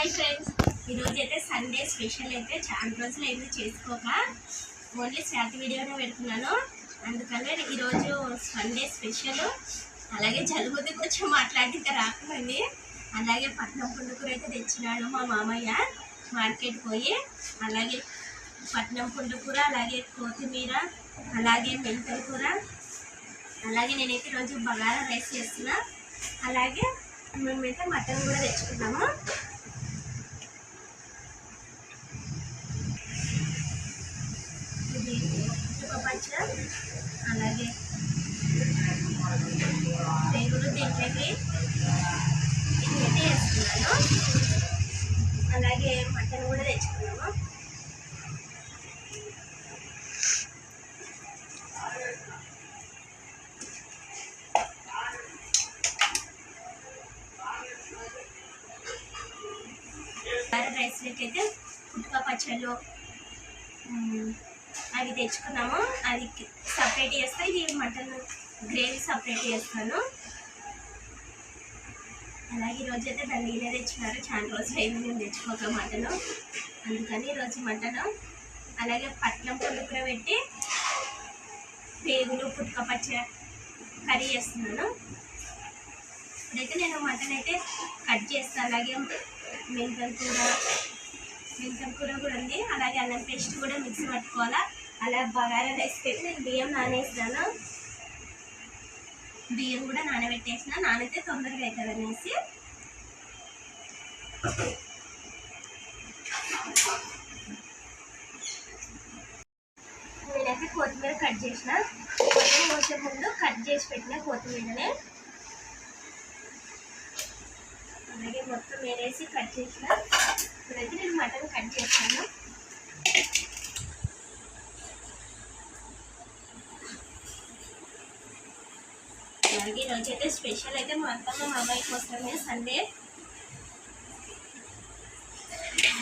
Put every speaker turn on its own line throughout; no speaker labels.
Hi friends. ఈరోజు అయితే Sunday special అయితే చాలా రోజులు అయితే చేసుకోక. ఓన్లీ శాతి వీడియోనే పెడుతున్నాను. అందుకనే ఈరోజు సండే స్పెషల్. అలాగే జలుబుది కొంచెం మాట్లాడితే రాకండి అలాగే పట్నం పుండుకూర అయితే తెచ్చినాడు మా మామయ్య మార్కెట్ పోయి. అలాగే పట్నం పుండుకూర అలాగే కొత్తిమీర అలాగే మెంతల కూర. అలాగే నేనైతే ఈరోజు బగారా రైస్ చేస్తున్నా. అలాగే మేమైతే మటన్ కూడా తెచ్చుకున్నాము ఇది పచ్చ అలాగే. పేగులు దీంట్లోకి ఇదైతే వేసుకున్నాను అలాగే మటన్ కూడా తెచ్చుకున్నాము రైస్లోకి అయితే పుట్టుక పచ్చళ్ళు మ్, అవి తెచ్చుకున్నాము అది సపరేట్ చేస్తా ఇది మటన్ గ్రేవీ సపరేట్ చేస్తాను అలాగే ఈరోజు అయితే దండిగానే తెచ్చుకున్నారు అయింది నేను తెచ్చుకోక మటన్. అందుకని ఈరోజు మటన్. అలాగే పట్నం పుండు కూడా పెట్టి పేగులు పుట్టుక పచ్చ కర్రీ చేస్తున్నాను. ఇప్పుడైతే నేను మటన్ అయితే కట్ చేస్తాను అలాగే మెంతల కూర మెంతల కూర కూడా ఉంది. అలాగే అల్లం పేస్ట్ కూడా మిక్సీ పట్టుకోవాలా. అలా బగారా రైస్ పెట్టి నేను బియ్యం నానేసాను బియ్యం కూడా నానబెట్టేసిన. నానైతే తొందరగా అవుతుంది అనేసి. నేనైతే కొత్తిమీర కట్ చేసిన. కొత్తిమీర వచ్చే ముందు కట్ చేసి పెట్టిన కొత్తిమీరనే. అలాగే మొత్తం వేరేసి కట్ చేసిన. ఇప్పుడైతే నేను మటన్ కట్ చేస్తాను. అలాగే ఈరోజు అయితే స్పెషల్ అయితే మా అత్తమ్మ మా అబ్బాయి కోసమే సండే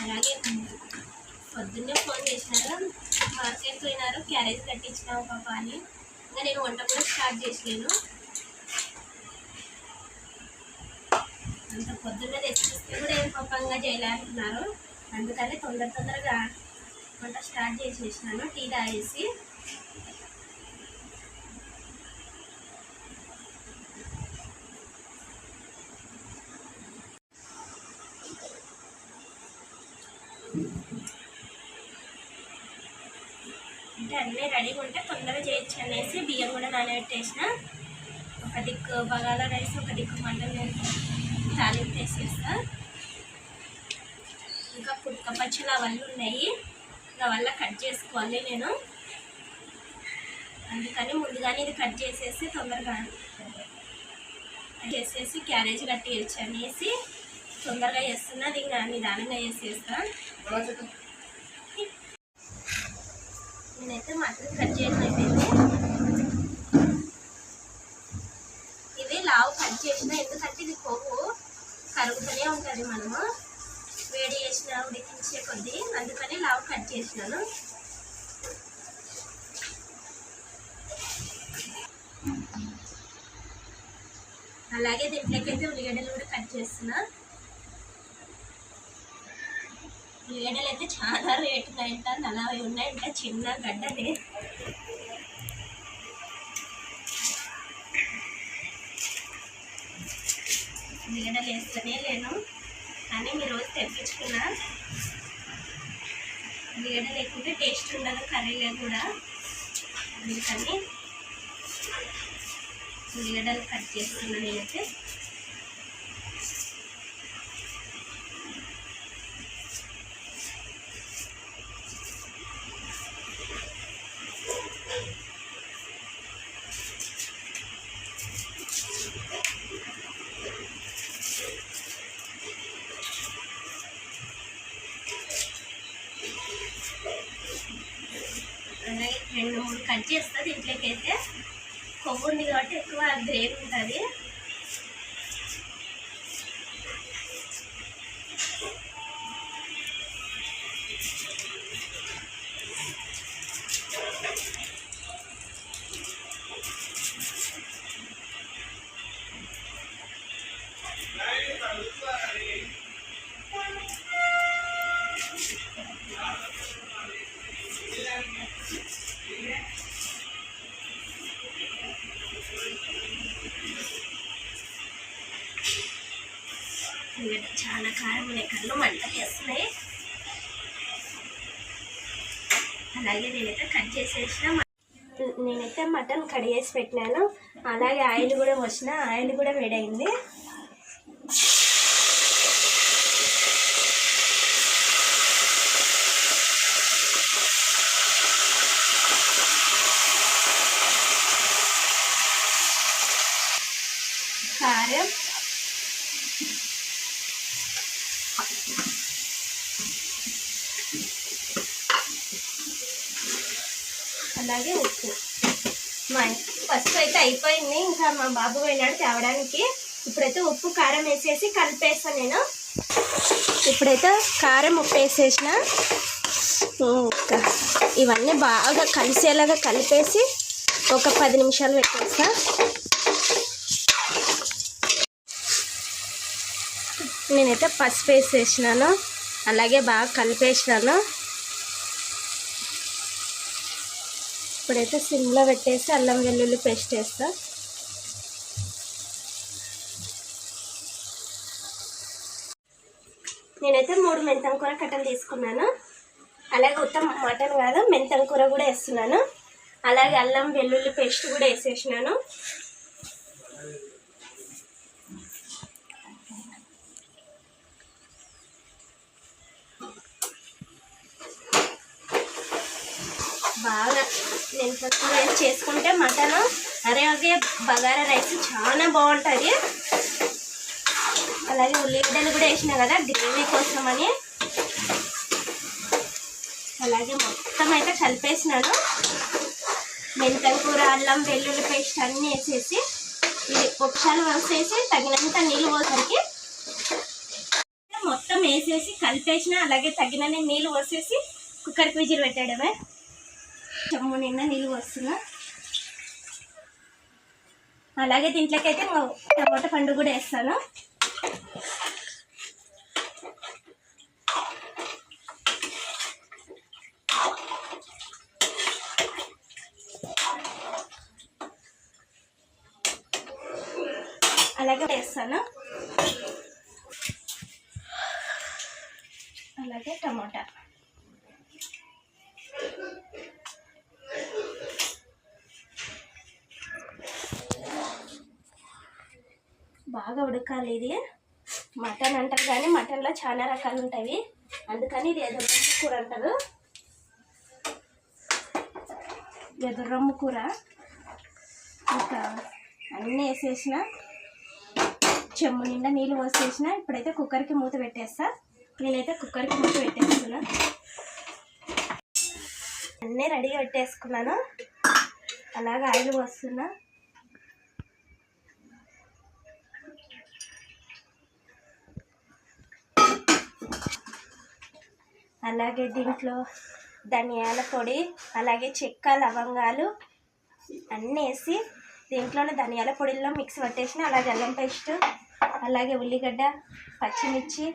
అలాగే పొద్దున్నే ఫోన్ చేసినారు. మార్కెట్ పోయినారు క్యారేజ్ కట్టించినాము పాప అని. ఇంకా నేను వంట కూడా స్టార్ట్ చేసలేను. అంత పొద్దున్నే తెచ్చిస్తే కూడా ఏం పాపంగా చేయాలంటున్నారు అందుకని తొందర తొందరగా వంట స్టార్ట్ చేసేసినాను. టీ తాగేసి అంటే అన్నీ రెడీగా ఉంటే తొందరగా చేయొచ్చు అనేసి బియ్యం కూడా నానబెట్టేసిన ఒక రైస్ ఒక దిక్కు మటన్ తాలింపు వేసేస్తా. ఇంకా పుట్టుక పచ్చలు అవన్నీ ఉన్నాయి. ఇంకా వల్ల కట్ చేసుకోవాలి నేను. అందుకని ముందుగానే ఇది కట్ చేసేసి తొందరగా చేసేసి క్యారేజ్ కట్టేయచ్చు అనేసి తొందరగా వేస్తున్నా అది ఇంకా నిదానంగా చేసేస్తా. నేనైతే మాత్రం కట్ చేయడం అయిపోయింది ఇది లావు కట్ చేసిన ఎందుకంటే ఇది కొవ్వు కరుగుతూనే ఉంటుంది మనము. వేడి చేసిన ఉడికించే కొద్దీ అందుకని లావు కట్ చేసినాను. అలాగే దీంట్లోకైతే ఉల్లిగడ్డలు కూడా కట్ చేస్తున్నా. ఉల్లిగడ్డలు అయితే చాలా రేటు ఉన్నాయంట నలభై ఉన్నాయంట చిన్న గడ్డలే. నేను లేస్తూనే లేను. కానీ మీరు రోజు తెప్పించుకున్నా. ఉల్లిగడ్డ లేకుంటే టేస్ట్ ఉండదు కర్రీలో కూడా. అందుకని ఉల్లిగడ్డలు కట్ చేస్తున్నా నేనైతే. మూడు ఇంట్లోకి అయితే కొవ్వు ఉంది కాబట్టి ఎక్కువ గ్రేవీ ఉంటుంది. చాలా కళ్ళు మంటలు వేస్తున్నాయి. అలాగే నేనైతే కట్ చేసేసిన నేనైతే మటన్ కడిగేసి పెట్టినాను. అలాగే ఆయిల్ కూడా వచ్చిన ఆయిల్ కూడా వేడైంది కారం అలాగే ఉప్పు. మా ఫస్ట్ అయితే అయిపోయింది. ఇంకా మా బాబు పోయినాడు తేవడానికి. ఇప్పుడైతే ఉప్పు కారం వేసేసి కలిపేస్తాను నేను. ఇప్పుడైతే కారం ఉప్పు వేసేసిన. ఇంకా ఇవన్నీ బాగా కలిసేలాగా కలిపేసి ఒక పది నిమిషాలు పెట్టేస్తా. నేనైతే పసుపు వేసేసినాను. అలాగే బాగా కలిపేసినాను. ఇప్పుడైతే సిమ్లో పెట్టేసి అల్లం వెల్లుల్లి పేస్ట్ వేస్తా. నేనైతే మూడు మెంతం కూర కట్టలు తీసుకున్నాను. అలాగే ఉత్తమ మటన్ కాదు మెంతం కూర కూడా వేస్తున్నాను. అలాగే అల్లం వెల్లుల్లి పేస్ట్ కూడా వేసేసినాను బాగా నేను ఫస్ట్ రైస్ చేసుకుంటే మటన్ అలాగే బగారా రైస్ చాలా బాగుంటుంది. అలాగే ఉల్లిగడ్డలు కూడా వేసిన కదా గ్రేవీ కోసం అని అలాగే మొత్తం అయితే కలిపేసినాను. మెంతం కూర అల్లం వెల్లుల్లి పేస్ట్ అన్నీ వేసేసి ఇది ఒకసారి వేసేసి తగినంత నీళ్ళు పోసరికి మొత్తం వేసేసి కలిపేసిన అలాగే తగినన్ని నీళ్ళు పోసేసి కుక్కర్కి విజిల్ పెట్టాడమే చెమ్ము నిన్న నీళ్ళు వస్తున్నా అలాగే దీంట్లోకైతే ఇంకా టమాటా పండు కూడా వేస్తాను. అలాగే వేస్తాను. అలాగే టమాటా. బాగా ఉడకాలి ఇది. మటన్ అంటారు కానీ మటన్లో చాలా రకాలు ఉంటాయి. అందుకని ఇది ఎదురమ్మ కూర అంటారు. ఎదురమ్మ కూర. ఇంకా అన్నీ వేసేసిన చెమ్ము నిండా నీళ్ళు పోసేసిన. ఇప్పుడైతే కుక్కర్కి మూత పెట్టేస్తా. నేనైతే కుక్కర్కి మూత పెట్టేస్తున్నా. అన్నీ రెడీగా పెట్టేసుకున్నాను. అలాగే ఆయిల్ పోస్తున్నా. అలాగే దీంట్లో ధనియాల పొడి అలాగే చెక్క లవంగాలు అన్నీ వేసి దీంట్లోనే ధనియాల పొడిలో మిక్స్ పట్టేసిన అలాగే అల్లం పేస్ట్ అలాగే ఉల్లిగడ్డ పచ్చిమిర్చి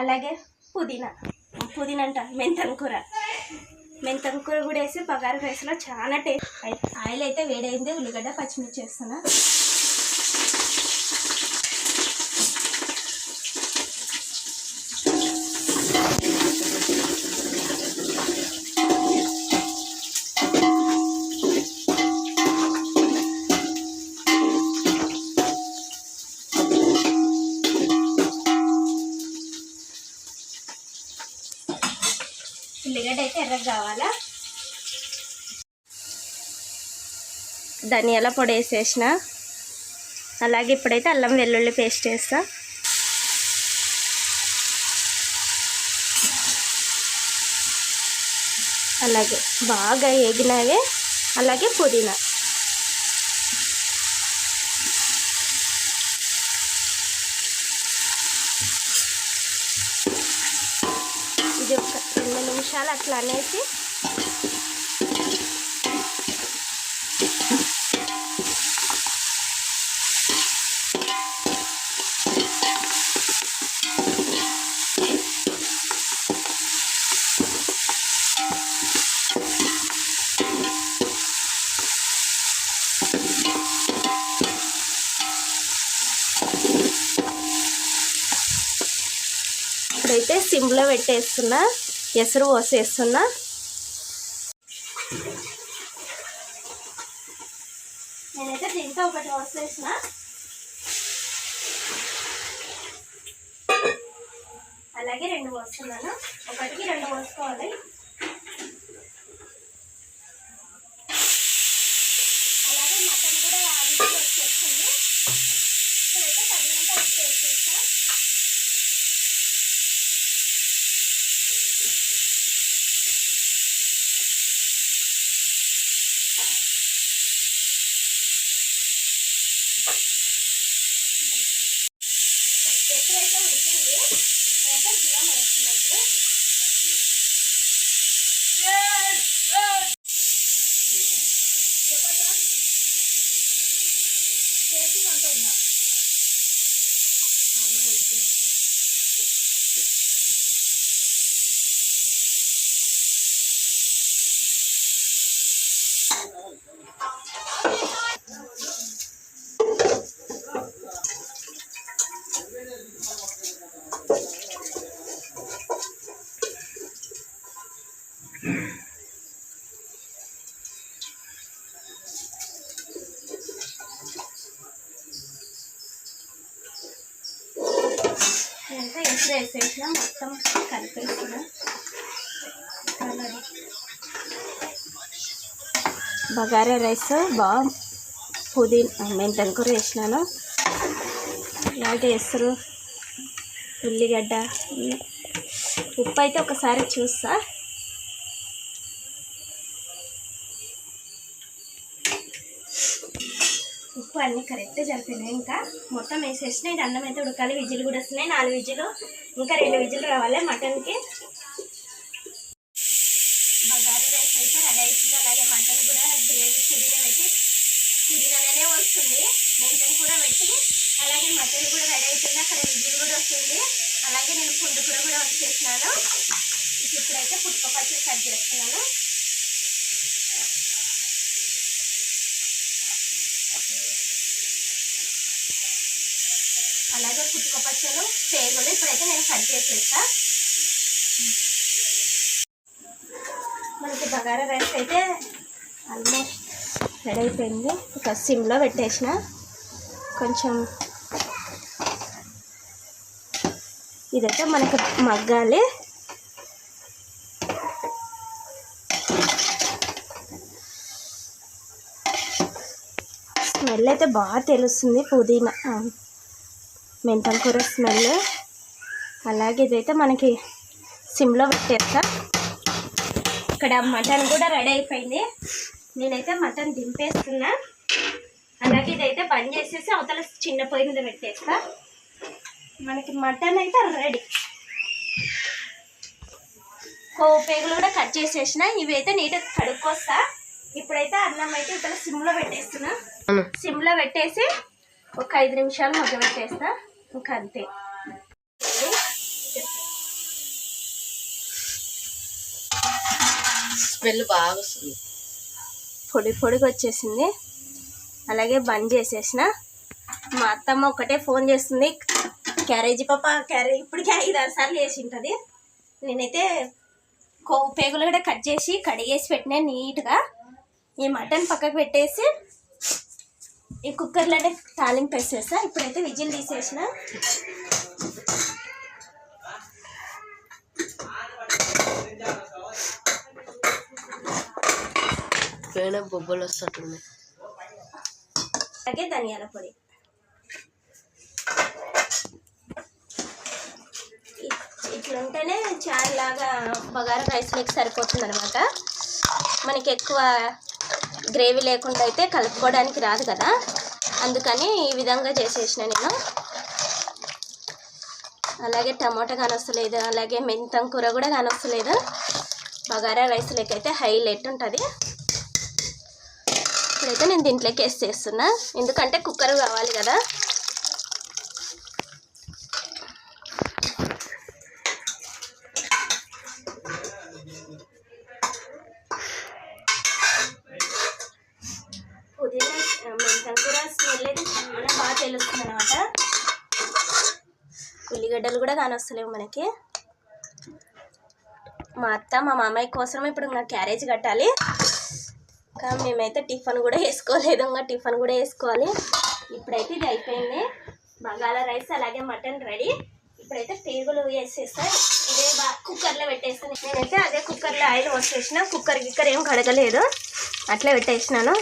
అలాగే పుదీనా. పుదీనా అంట మెంతం కూర. మెంతం కూర కూడా వేసి బగారు రైస్లో చాలా టేస్ట్. ఆయిల్ అయితే వేడైంది ఉల్లిగడ్డ పచ్చిమిర్చి వేస్తున్నా. ధనియాల పొడి వేసేసిన. అలాగే ఇప్పుడైతే అల్లం వెల్లుల్లి పేస్ట్ వేస్తా. అలాగే బాగా ఏగినవే అలాగే పుదీనా. ఇది ఒక రెండు నిమిషాలు అట్లా అనేసి ఇప్పుడైతే సిమ్లో పెట్టేస్తున్నా ఎసరు పోసేస్తున్నా. నేనైతే దీంతో ఒకటి పోసేసిన. అలాగే రెండు పోస్తున్నాను ఒకటికి రెండు పోసుకోవాలి అలాగే మటన్ కూడా విజిల్ వచ్చేస్తుంది ఇప్పుడైతే తగినంత ఉప్పు వేసేసా ఎప్పుడైతే ఉడికింది అంటే బియ్యం వేస్తున్నాను ఇప్పుడు వేసేసిన మొత్తం కలిపేసిన బగారా రైస్ బాగా పుదీనా మెంతం కూర వేసినాను అలాగే ఎసరు ఉల్లిగడ్డ. ఉప్పు అయితే ఒకసారి చూస్తా. ఉప్పు అన్నీ కరెక్ట్గా జరిపినాయి ఇంకా మొత్తం వేసేసినాయి ఇది అన్నం అయితే ఉడకాలి. విజిల్ కూడా వస్తున్నాయి. నాలుగు విజిలు ఇంకా రెండు విజిలు రావాలి మటన్కి. బగారి రైస్ అయితే రెడీ అవుతుంది అలాగే మటన్ కూడా గ్రేవీ చిరిగిన పెట్టి చిరిగిననే వస్తుంది. మెంతం కూడా పెట్టి అలాగే మటన్ కూడా రెడీ అవుతుంది అక్కడ విజిల్ కూడా వస్తుంది. అలాగే నేను పుండు కూర కూడా వచ్చేసినాను ఇప్పుడైతే పుట్టుక పచ్చడి కట్ చేస్తున్నాను. అలాగే పచ్చలు పేగులు ఇప్పుడైతే నేను కట్ చేసేస్తా. మనకి బగారా రైస్ అయితే ఆల్మోస్ట్ రెడీ అయిపోయింది. ఒక సిమ్లో పెట్టేసిన. కొంచెం ఇదైతే మనకి మగ్గాలి. స్మెల్ అయితే బాగా తెలుస్తుంది పుదీనా. మెంతం కూర స్మెల్. అలాగే ఇదైతే మనకి సిమ్లో పెట్టేస్తా. ఇక్కడ మటన్ కూడా రెడీ అయిపోయింది. నేనైతే మటన్ దింపేస్తున్నా. అలాగే ఇదైతే బంద్ చేసేసి అవతల చిన్న పొయ్యి మీద పెట్టేస్తా. మనకి మటన్ అయితే రెడీ. కోపేగులు కూడా కట్ చేసేసిన. ఇవి అయితే నీట్గా కడుక్కొస్తా. ఇప్పుడైతే అన్నం అయితే ఇతర సిమ్లో పెట్టేస్తున్నా. సిమ్లో పెట్టేసి ఒక ఐదు నిమిషాలు మగ్గ పెట్టేస్తా ఇంకా అంతే
స్మెల్ బాగా వస్తుంది
పొడి పొడిగా వచ్చేసింది. అలాగే బంద్ చేసేసిన. మా అత్తమ్మ ఒకటే ఫోన్ చేస్తుంది. క్యారేజీ పాప క్యారేజ్ ఇప్పటికే ఐదు ఆరు సార్లు వేసి ఉంటుంది నేనైతే కొవ్వు పేగులు కూడా కట్ చేసి కడిగేసి పెట్టినా నీట్గా. ఈ మటన్ పక్కకు పెట్టేసి ఈ కుక్కర్లోనే తాలింపు వేసేస్తా ఇప్పుడైతే విజిల్ తీసేసిన.
పైన బొబ్బలు వస్తుంది
అలాగే ధనియాల పొడి. ఇ- ఇట్లా ఉంటేనే చాయ్ లాగా బగారా రైస్లోకి సరిపోతుంది అనమాట మనకి ఎక్కువ గ్రేవీ లేకుండా అయితే కలుపుకోవడానికి రాదు కదా. అందుకని ఈ విధంగా చేసేసిన నేను. అలాగే టమాటా కానొస్తలేదు అలాగే మెంతం కూర కూడా కానొస్తలేదు. బగారా రైస్లోకి అయితే హైలైట్ ఉంటుంది. ఇప్పుడైతే నేను దీంట్లోకి వేసేస్తున్నా. ఎందుకంటే కుక్కర్ కావాలి కదా పుదీనా మెంతం కూర స్మెల్ అయితే చాలా బాగా వస్తలేవు మనకి. మా అత్త మా మామయ్య కోసం ఇప్పుడు ఇంకా క్యారేజ్ కట్టాలి. ఇంకా మేమైతే టిఫిన్ కూడా వేసుకోలేదు ఇంకా టిఫిన్ కూడా వేసుకోవాలి. ఇప్పుడైతే ఇది అయిపోయింది. బగాలా రైస్ అలాగే మటన్ రెడీ. ఇప్పుడైతే పేగులు వేసేస్తాను ఇదే బా కుక్కర్లో పెట్టేస్తాను నేనైతే అదే కుక్కర్లో ఆయిల్ పోసేసిన. కుక్కర్ గిక్కర్ ఏం కడగలేదు. అట్లే పెట్టేసినాను.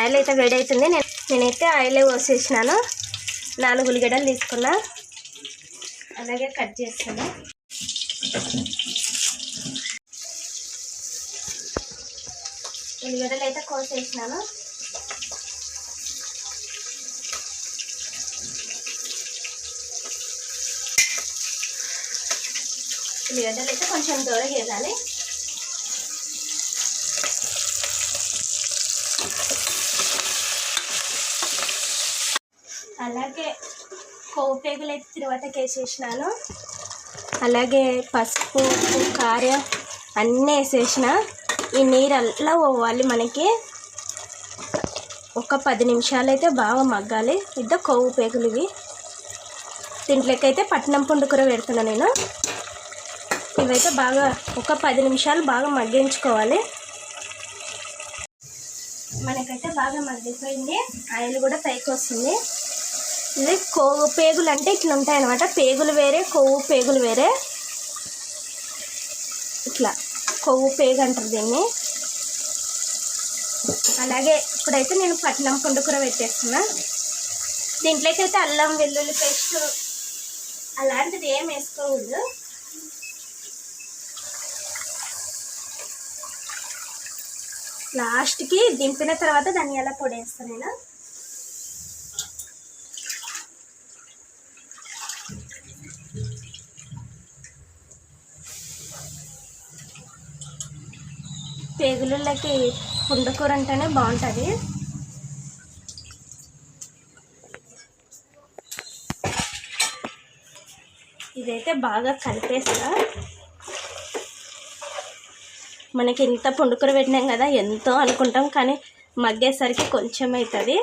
ఆయిల్ అయితే వేడవుతుంది నేను నేనైతే ఆయిలే పోసేసినాను. నాలుగు ఉల్లిగడ్డలు తీసుకున్నా. అలాగే కట్ చేస్తాను. ఉల్లిగడ్డలు అయితే కోసేసినాను. ఉల్లిగడ్డలు అయితే కొంచెం దూరం చేయాలి అలాగే కొవ్వు అయితే తిరువాతకి వేసేసినాను అలాగే పసుపు ఉప్పు కారం అన్నీ వేసేసిన. ఈ నీరు అలా పోవాలి మనకి. ఒక పది నిమిషాలు అయితే బాగా మగ్గాలి. ఇద్ద కొవ్వు పేగులు ఇవి. దీంట్లోకైతే పట్నం పుండు కూర పెడుతున్నా నేను. ఇవైతే బాగా ఒక పది నిమిషాలు బాగా మగ్గించుకోవాలి. మనకైతే బాగా మగ్గిపోయింది. ఆయిల్ కూడా పైకి వస్తుంది ఇది కొవ్వు పేగులు అంటే ఇట్లా ఉంటాయి అనమాట పేగులు వేరే కొవ్వు పేగులు వేరే. ఇట్లా కొవ్వు పేగు అంటారు దీన్ని. అలాగే ఇప్పుడైతే నేను పట్నం పుండుకూర పెట్టేస్తున్నా. దీంట్లోకి అయితే అల్లం వెల్లుల్లి పేస్ట్ అలాంటిది ఏం వేసుకోకూడదు. లాస్ట్కి దింపిన తర్వాత ధనియాల పొడి వేస్తాను నేను. పేగులకి పుండకూర అంటేనే బాగుంటుంది. ఇదైతే బాగా కలిపేస్తా. మనకి ఇంత పుండుకూర పెట్టినాం కదా ఎంతో అనుకుంటాం కానీ మగ్గేసరికి కొంచెం అవుతుంది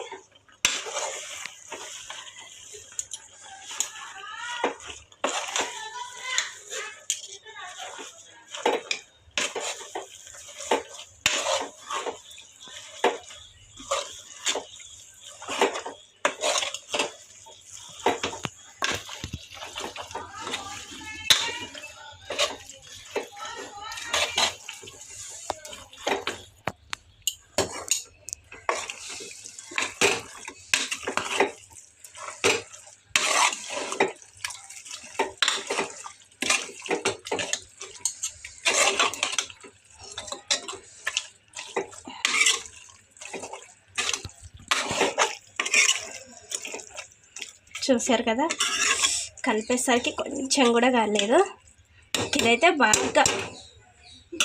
చూసారు కదా? కలిపేసరికి కొంచెం కూడా కాలేదు. ఇదైతే బాగా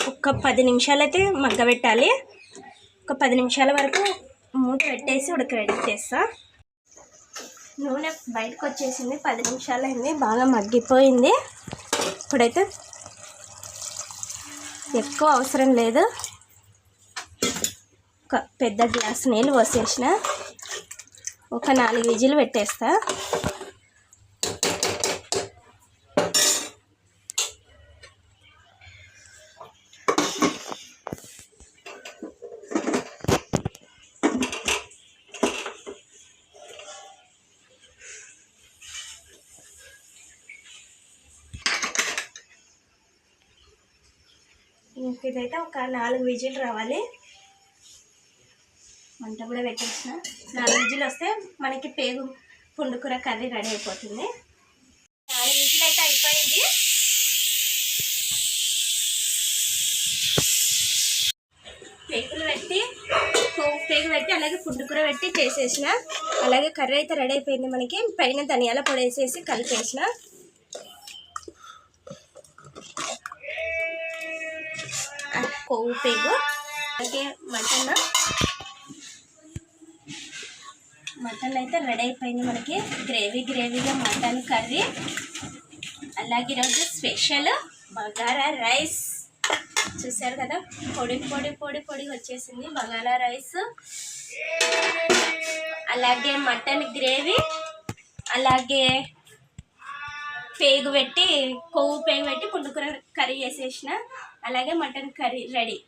ఒక పది నిమిషాలు అయితే మగ్గబెట్టాలి. ఒక పది నిమిషాల వరకు మూత పెట్టేసి ఉడకబెట్టేస్తా నూనె బయటకు వచ్చేసింది పది నిమిషాలు అయింది బాగా మగ్గిపోయింది. ఇప్పుడైతే ఎక్కువ అవసరం లేదు. ఒక పెద్ద గ్లాస్ నీళ్ళు పోసేసిన. ఒక నాలుగు విజిల్ పెట్టేస్తా. ఇంక ఇదైతే ఒక నాలుగు విజిల్ రావాలి. మంట కూడా పెట్టేసిన. నాలుగు రోజులు వస్తే మనకి పేగు పుండుకూర కర్రీ రెడీ అయిపోతుంది. నాలుగు రోజులు అయితే అయిపోయింది. పేగులు పెట్టి పేగు పెట్టి అలాగే పుండుకూర పెట్టి చేసేసిన. అలాగే కర్రీ అయితే రెడీ అయిపోయింది మనకి. పైన ధనియాల పొడి వేసేసి కలిపేసిన. కొవ్వు పేగు. అలాగే మటన్ మటన్ అయితే రెడీ అయిపోయింది మనకి. గ్రేవీ గ్రేవీగా మటన్ కర్రీ. అలాగే ఈరోజు స్పెషల్ బగారా రైస్. చూసారు కదా? పొడి పొడి పొడి పొడి వచ్చేసింది బగారా రైస్. అలాగే మటన్ గ్రేవీ. అలాగే పేగు పెట్టి కొవ్వు పేగు పెట్టి పుండుకూర కర్రీ చేసేసిన. అలాగే మటన్ కర్రీ రెడీ.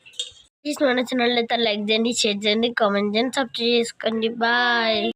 ప్లీజ్ మన ఛానల్ అయితే లైక్ చేయండి షేర్ చేయండి కామెంట్ చేయండి సబ్స్క్రైబ్ చేసుకోండి. బాయ్.